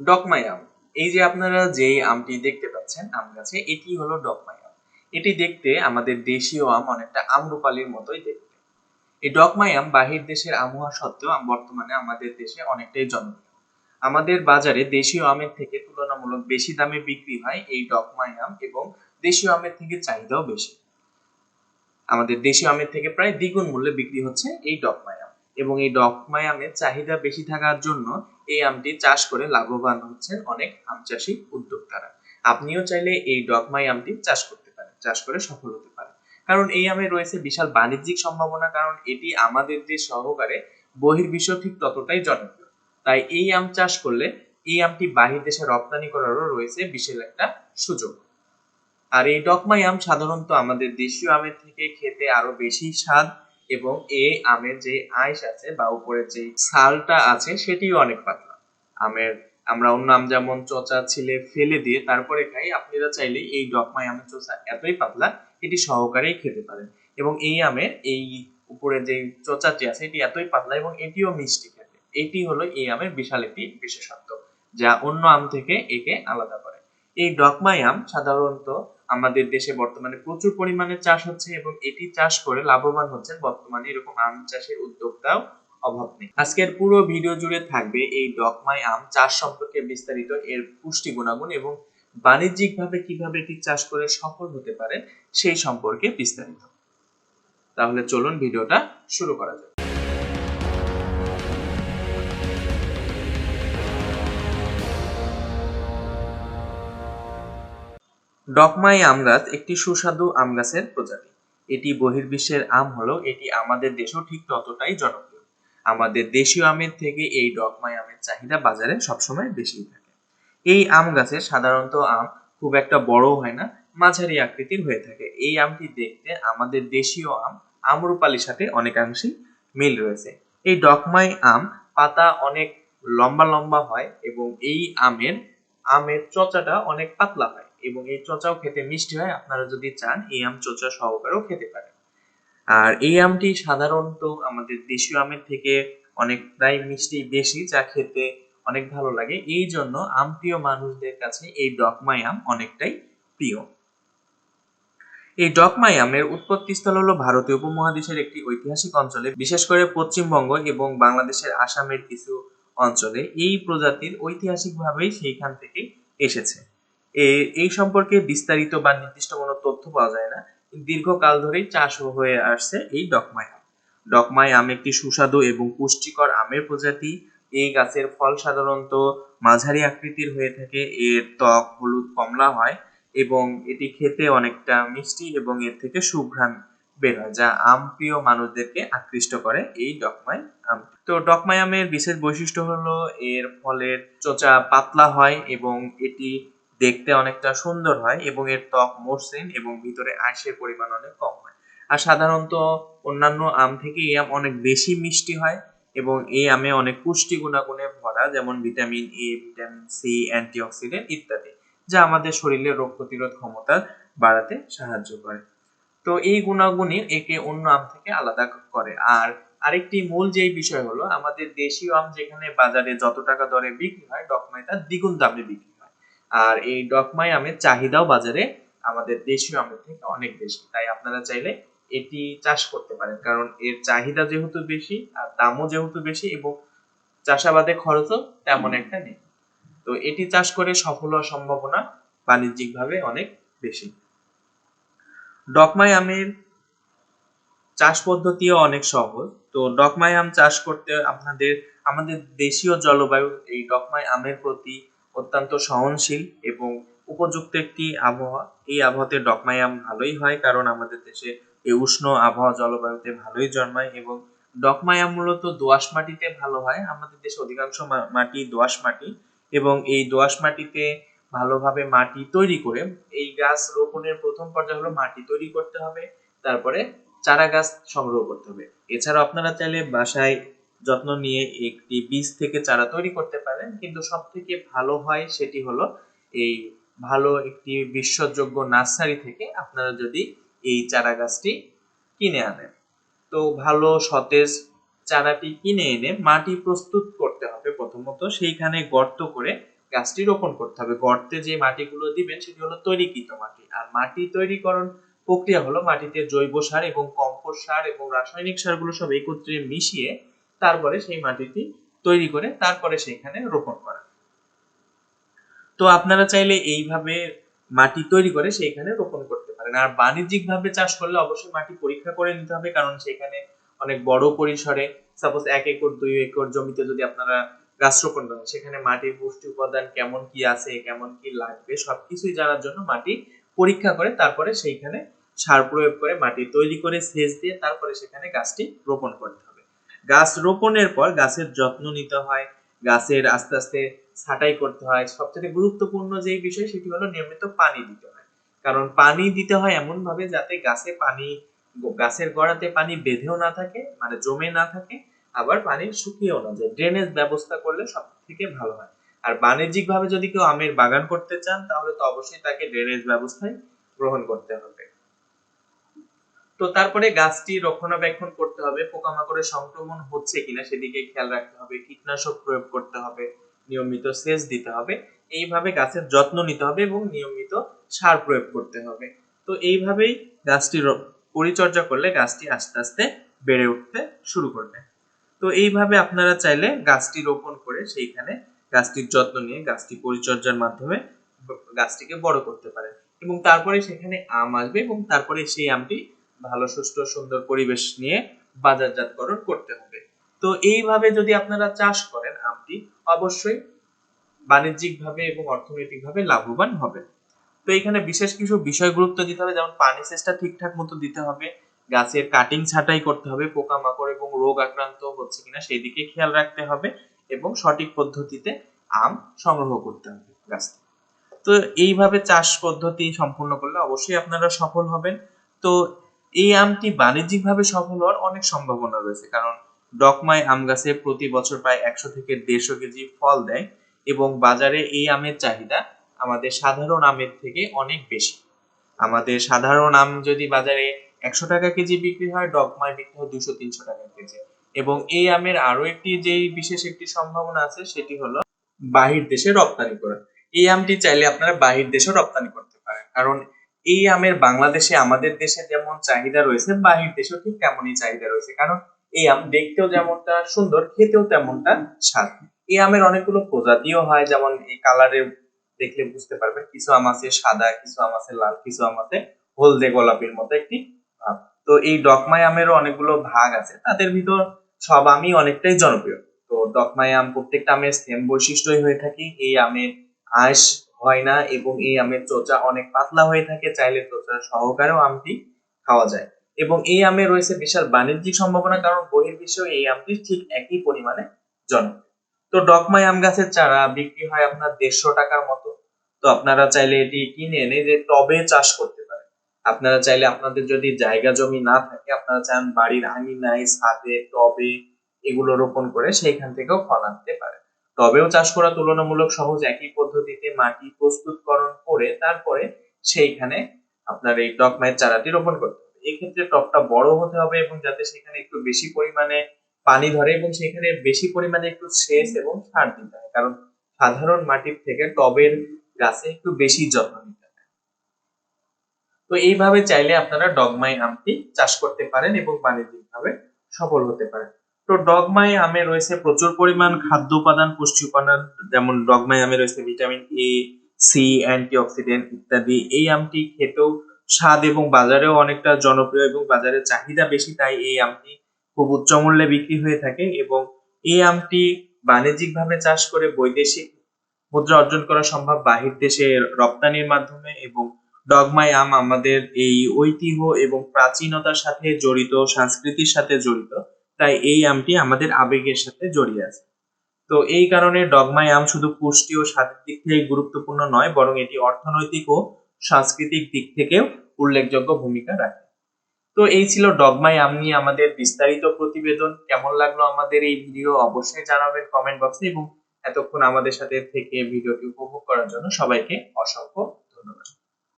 ডকমাই আম এই যে আপনারা যেই আমটি দেখতে পাচ্ছেন, আম গাছে, এটি হলো ডকমাই আম এটি দেখতে আমাদের দেশীয় আম অনেকটা আমরুপালির মতোই দেখতে। এই ডকমাই আম বাহির দেশের আম হওয়া সত্ত্বেও বর্তমানে আমাদের দেশে অনেকটাই জনপ্রিয়। আমাদের বাজারে দেশীয় আমের থেকে তুলনামূলক বেশি দামে বিক্রি হয় এই ডকমাই আম এবং দেশীয় আমের থেকে চাহিদাও বেশি। আমাদের দেশীয় আমের থেকে প্রায় দ্বিগুণ মূল্যে বিক্রি হচ্ছে এই ডকমাই আম এবং এই ডকমাই আমের চাহিদা বেশি থাকার জন্য এই আমটি চাষ করে লাভবান হচ্ছেন অনেক আম চাষী উদ্যোক্তারা। আপনিও চাইলে এই ডকমাই আমটি চাষ করতে পারেন, চাষ করে সফল হতে পারেন। কারণ এই আমে রয়েছে বিশাল বাণিজ্যিক সম্ভাবনা, কারণ এটি আমাদের দেশ সহকারে বহির্বিশ্ব ঠিক ততটাই জনপ্রিয়। তাই এই আম চাষ করলে এই আমটি বাহির দেশে রপ্তানি করারও রয়েছে বিশাল একটা সুযোগ। আর এই ডকমাই আম সাধারণত আমাদের দেশীয় আমের থেকে খেতে আরও বেশি স্বাদ এবং এই আমের যে আইস আছে বা উপরে যে ছালটা আছে, সেটিও অনেক পাতলা। আমের, আমরা অন্য আম যেমন চচা ছিলে ফেলে দিয়ে তারপরে খাই, আপনারা চাইলে এই ডকমাই আমের চোচা এতই পাতলা, এটি সহকারেই খেতে পারেন। এবং এই আমের, এই উপরে যে চোচাটি আছে, এটি এতই পাতলা এবং এটিও মিষ্টি খেতে। এটি হলো এই আমের বিশাল একটি বিশেষত্ব, যা অন্য আম থেকে একে আলাদা করে। এই ডকমাই আম সাধারণত আমাদের দেশে বর্তমানে প্রচুর পরিমাণে চাষ হচ্ছে এবং এটি চাষ করে লাভবান হচ্ছেন। বর্তমানে এরকম আম চাষের উদ্যোক্তাও অভাব নেই। আজকের পুরো ভিডিও জুড়ে থাকবে এই ডকমাই আম চাষ সম্পর্কে বিস্তারিত এর পুষ্টি গুণাগুণ এবং বাণিজ্যিকভাবে কীভাবে এটি চাষ করে সফল হতে পারেন সেই সম্পর্কে বিস্তারিত। তাহলে চলুন ভিডিওটা শুরু করা যাক। ডকমাই আম গাছ একটি সুস্বাদু আম গাছের প্রজাতি। এটি বহির্বিশ্বের আম হলেও এটি আমাদের দেশেও ঠিক ততটাই জনপ্রিয়। আমাদের দেশীয় আমের থেকে এই ডকমাই আমের চাহিদা বাজারে সবসময় বেশি থাকে। এই আম গাছের সাধারণত আম খুব একটা বড় হয় না, মাঝারি আকৃতির হয়ে থাকে। এই আমটি দেখতে আমাদের দেশীয় আম, আমরুপালির সাথে অনেকাংশেই মিল রয়েছে। এই ডকমাই আম পাতা অনেক লম্বা লম্বা হয় এবং এই আমের আমের চচাটা অনেক পাতলা হয়। এবং এই চচাও খেতে মিষ্টি হয়, আপনারা যদি চান, এই আম চচা সহকারেও খেতে পারেন। আর এই আমটি সাধারণত আমাদের দেশীয় আমের থেকে অনেকটাই মিষ্টি বেশি, যা খেতে অনেক ভালো লাগে। এই জন্য আম প্রিয় মানুষদের কাছে এই ডকমাই আম অনেকটাই প্রিয়। এই ডকমাই আমের উৎপত্তিস্থল হলো ভারতীয় উপমহাদেশের একটি ঐতিহাসিক অঞ্চলে, বিশেষ করে পশ্চিমবঙ্গ এবং বাংলাদেশের আসামের কিছু অঞ্চলে। এই প্রজাতির ঐতিহাসিকভাবেই সেইখান থেকে এসেছে। এই সম্পর্কে বিস্তারিত বা নির্দিষ্ট কোনো তথ্য পাওয়া যায় না। দীর্ঘকাল ধরেই চাষ হয়ে আসছে এই ডকমাই আম। ডকমাই আম একটি সুস্বাদু এবং পুষ্টিকর আমের প্রজাতি। এই গাছের ফল সাধারণত মাঝারি আকৃতির হয়ে থাকে। এর ত্বক হলুদ কমলা হয় এবং এটি খেতে অনেকটা মিষ্টি এবং এর থেকে সুঘ্রাণ বের হয়, যা আম প্রিয় মানুষদেরকে আকৃষ্ট করে এই ডকমাই আম। তো ডকমাই আমের বিশেষ বৈশিষ্ট্য হলো এর ফলের চোচা পাতলা হয় এবং এটি দেখতে অনেকটা সুন্দর হয় এবং এর ত্বক মসৃণ এবং ভিতরে আঁশের পরিমাণ অনেক কম হয়। আর সাধারণত অন্যান্য আম থেকে এই আম অনেক বেশি মিষ্টি হয় এবং এই আমে অনেক পুষ্টি গুণাগুণে ভরা, যেমন vitamin A, vitamin C, antioxidant ইত্যাদি, যা আমাদের শরীরের রোগ প্রতিরোধ ক্ষমতা বাড়াতে সাহায্য করে। তো এই গুণাগুণই একে অন্য আম থেকে আলাদা করে। আর আরেকটি মূল যেই বিষয় হলো, আমাদের দেশীয় আম যেখানে বাজারে যত টাকা দরে বিক্রি হয় ডকমাই তার দ্বিগুণ দামে বিক্রি আর এই ডকমাই আমের চাহিদাও বাজারে আমাদের দেশীয় আমের থেকে অনেক বেশি। তাই আপনারা চাইলে এটি চাষ করতে পারেন। কারণ এর চাহিদা যেহেতু বেশি আর দামও যেহেতু বেশি এবং চাষাবাদে খরচও তেমন একটা নেই। তো এটি চাষ করে সফল হওয়ার সম্ভাবনা বাণিজ্যিকভাবে অনেক বেশি। ডকমাই আমের চাষ পদ্ধতিও অনেক সহজ। তো ডকমাই আম চাষ করতে আপনাদের, আমাদের দেশীয় জলবায়ু এই ডকমাই আমের প্রতি অত্যন্ত সহনশীল এবং উপযুক্ত একটি আবহাওয়া। এই আবহাওয়াতে ডকমাই আম ভালোই হয় কারণ আমাদের দেশে এই উষ্ণ আবহাওয়া জলবায়ুতে ভালোই জন্মায় এবং ডকমাই আম মূলত দোআঁশ মাটিতে ভালো হয়। আমাদের দেশে অধিকাংশ মাটি দোআঁশ মাটি এবং এই দোআঁশ মাটিতে ভালোভাবে মাটি তৈরি করে এই গাছ রোপণের প্রথম পর্যায়ে হলো মাটি তৈরি করতে হবে, তারপরে চারা গাছ সংগ্রহ করতে হবে। এছাড়াও আপনারা চাইলে বাসায় যত্ন নিয়ে একটি বীজ থেকে চারা তৈরি করতে পারেন। কিন্তু সব থেকে ভালো হয় সেটি হলো এই ভালো একটি বিশ্বাসযোগ্য নার্সারি থেকে আপনারা যদি এই চারা গাছটি কিনে আনেন। তো ভালো সতেজ চারাটি কিনে এনে মাটি প্রস্তুত করতে হবে প্রথমত। সেইখানে গর্ত করে গাছটি রোপণ করতে হবে। গর্তে যে মাটিগুলো দিবেন সেটি হলো তৈরিকৃত মাটি। আর মাটি তৈরিকরণ প্রক্রিয়া হলো মাটিতে জৈব সার এবং কম্পোস্ট সার এবং রাসায়নিক সারগুলো সব একত্রে মিশিয়ে তারপরে সেই মাটিটি তৈরি করে তারপরে সেখানে রোপণ করা। তো আপনারা চাইলে এইভাবে মাটি তৈরি করে সেইখানে রোপণ করতে পারেন। আর বাণিজ্যিক ভাবে চাষ করলে অবশ্যই মাটি পরীক্ষা করে নিতে হবে, কারণ সেখানে অনেক বড় পরিসরে সাপোজ এক একর, দুই একর জমিতে যদি আপনারা গাছ রোপণ করেন, সেখানে মাটির পুষ্টি উপাদান কেমন কি আছে, কেমন কি লাগবে, সবকিছুই জানার জন্য মাটি পরীক্ষা করে তারপরে সেইখানে সার প্রয়োগ করে মাটি তৈরি করে সেচ দিয়ে তারপরে সেখানে গাছটি রোপণ করতে গাছ রোপণের পর গাছের যত্ন নিতে হয়, গাছের আস্তে আস্তে ছাঁটাই করতে হয়। সবচেয়ে গুরুত্বপূর্ণ যে বিষয় সেটি হলো নিয়মিত পানি দিতে হয়। কারণ পানি দিতে হয় এমন ভাবে যাতে গাছে পানি, গাছের গোড়াতে পানি বেঁধেও না থাকে মানে জমে না থাকে, আবার পানি শুকিয়েও না যায়। ড্রেনেজ ব্যবস্থা করলে সব থেকে ভালো হয়। আর বাণিজ্যিক ভাবে যদি কেউ আমের বাগান করতে চান, তাহলে তো অবশ্যই তাকে ড্রেনেজ ব্যবস্থায় গ্রহণ করতে হবে। তো তারপরে গাছটি রক্ষণাবেক্ষণ করতে হবে, পোকামাকড়ের সংক্রমণ হচ্ছে কিনা সেদিকে খেয়াল রাখতে হবে, কীটনাশক প্রয়োগ করতে হবে, নিয়মিত সেচ দিতে হবে, এইভাবে গাছের যত্ন নিতে হবে এবং নিয়মিত সার প্রয়োগ করতে হবে। তো এইভাবেই গাছটি পরিচর্যা করলে গাছটি আস্তে আস্তে বেড়ে উঠতে শুরু করবে। তো এইভাবে আপনারা চাইলে গাছটি রোপণ করে সেইখানে গাছটির যত্ন নিয়ে গাছটি পরিচর্যার মাধ্যমে গাছটিকে বড় করতে পারেন। এবং তারপরে সেখানে আম আসবে এবং তারপরে সেই আমটি ভালো সুস্থ সুন্দর পরিবেশ নিয়ে বাজারজাতকরণ করতে হবে। তো এইভাবে যদি আপনারা চাষ করেন আমটি, অবশ্যই বাণিজ্যিকভাবে এবং অর্থনৈতিকভাবে লাভবান হবে তো এখানে বিশেষ কিছু বিষয় গুরুত্ব দিতে হবে, যেমন পানি সেচটা ঠিকঠাক মতো দিতে হবে, গাছের কাটিং ছাঁটাই করতে হবে, পোকামাকড় এবং রোগ আক্রান্ত হচ্ছে কিনা সেই দিকে খেয়াল রাখতে হবে এবং সঠিক পদ্ধতিতে আম সংগ্রহ করতে হবে গাছ তো এইভাবে চাষ পদ্ধতি সম্পূর্ণ করলে অবশ্যই আপনারা সফল হবেন। তো এই আমটি বাণিজ্যিকভাবে সফল হওয়ার অনেক সম্ভাবনা রয়েছে, কারণ ডকমাই আম গাছে প্রতি বছর প্রায় একশো থেকে দেড়শো কেজি ফল দেয় এবং বাজারে এই আমের চাহিদা আমাদের সাধারণ আমের থেকে অনেক বেশি। আমাদের সাধারণ আম যদি বাজারে একশো টাকা কেজি বিক্রি হয়, ডকমাই বিক্রি হয় দুশো তিনশো টাকা কেজি। এবং এই আমের আরও একটি যেই বিশেষ একটি সম্ভাবনা আছে, সেটি হলো বাহির দেশে রপ্তানি করা। এই আমটি চাইলে আপনারা বাহির দেশেও রপ্তানি করতে পারেন, কারণ এই আমের বাংলাদেশে আমাদের দেশে যেমন চাহিদা রয়েছে, বাহির দেশেও ঠিক তেমনই চাহিদা রয়েছে। কারণ এই আম দেখতেও যেমনটা সুন্দর, খেতেও তেমনটা স্বাদ। এই আমের অনেকগুলো প্রজাতিও হয়, যেমন এই কালারে দেখলে বুঝতে পারবেন, কিছু আম আছে সাদা, কিছু আম আছে লাল, কিছু আম আছে হলদে গোলাপির মতো একটি ভাব তো এই ডকমাই আমেরও অনেকগুলো ভাগ আছে। তাদের ভিতর সব আমই অনেকটাই জনপ্রিয়। তো ডকমাই আম প্রত্যেকটা আমের সেম বৈশিষ্ট্যই হয়ে থাকে। এই আমের আঁশ হয় না এবং এই আমের চোচা অনেক পাতলা হয়ে থাকে, চাইলে চোচা সহকারেও আমটি খাওয়া যায়। এবং এই আমে রয়েছে বিশাল বাণিজ্যিক সম্ভাবনা কারণ বহির্বিশ্বেও এই আমটি ঠিক একই পরিমাণে জনপ্রিয় তো ডকমাই আম গাছের চারা বিক্রি হয় আপনার দেড়শো টাকার মতো। তো আপনারা চাইলে এটি কিনে এনে যে টবে চাষ করতে পারেন। আপনারা চাইলে আপনাদের যদি জায়গা জমি না থাকে, আপনারা চান বাড়ির আঙিনায়, ছাদে, টবে এগুলো রোপণ করে সেইখান থেকেও ফল আনতে পারেন। টবেও চাষ করা তুলনামূলক সহজ একই পদ্ধতিতে মাটি প্রস্তুতকরণ করে তারপরে সেইখানে আপনার এই টক ডকমাইয়ের চারাটি রোপণ করতে হবে। এই ক্ষেত্রে বড় হতে হবে এবং যাতে সেখানে একটু বেশি পরিমাণে পানি ধরে এবং সেখানে বেশি পরিমাণে একটু সেচ এবং সার দিতে হয়। কারণ সাধারণ মাটির থেকে টবের গাছে একটু বেশি যত্ন নিতে হয়। তো এইভাবে চাইলে আপনারা ডগমাই আমটি চাষ করতে পারেন এবং বাণিজ্যিকভাবে সফল হতে পারেন। তো ডগমাই আমে রয়েছে প্রচুর পরিমাণ খাদ্য উপাদান, পুষ্টি উপাদান, যেমন ডগমাই আমে রয়েছে ভিটামিন এ সি অ্যান্টিঅক্সিডেন্ট ইত্যাদি। এই আমটি খেতেও স্বাদ এবং বাজারেও অনেকটা জনপ্রিয় এবং বাজারে চাহিদা বেশি, তাই এই আমটি খুব উচ্চ মূল্যে বিক্রি হয়ে থাকে এবং এই আমটি বাণিজ্যিকভাবে চাষ করে বৈদেশিক মুদ্রা অর্জন করা সম্ভব বাহির দেশে রপ্তানির মাধ্যমে এবং ডগমাই আম আমাদের এই ঐতিহ্য এবং প্রাচীনতার সাথে জড়িত, সংস্কৃতির সাথে জড়িত। তাই এই আমটি আমাদের আবেগের সাথে জড়িয়ে আছে। তো এই কারণে ডগমাই আম শুধু পুষ্টি ও স্বাদের দিক থেকে গুরুত্বপূর্ণ নয়, বরং এটি অর্থনৈতিক ও সাংস্কৃতিক দিক থেকেও উল্লেখযোগ্য ভূমিকা রাখে। তো এই ছিল ডগমাই আম নিয়ে আমাদের বিস্তারিত প্রতিবেদন। কেমন লাগল আমাদের এই ভিডিও অবশ্যই জানাবেন কমেন্ট বক্সে এবং এতক্ষণ আমাদের সাথে থেকে ভিডিওটি উপভোগ করার জন্য সবাইকে অসংখ্য ধন্যবাদ।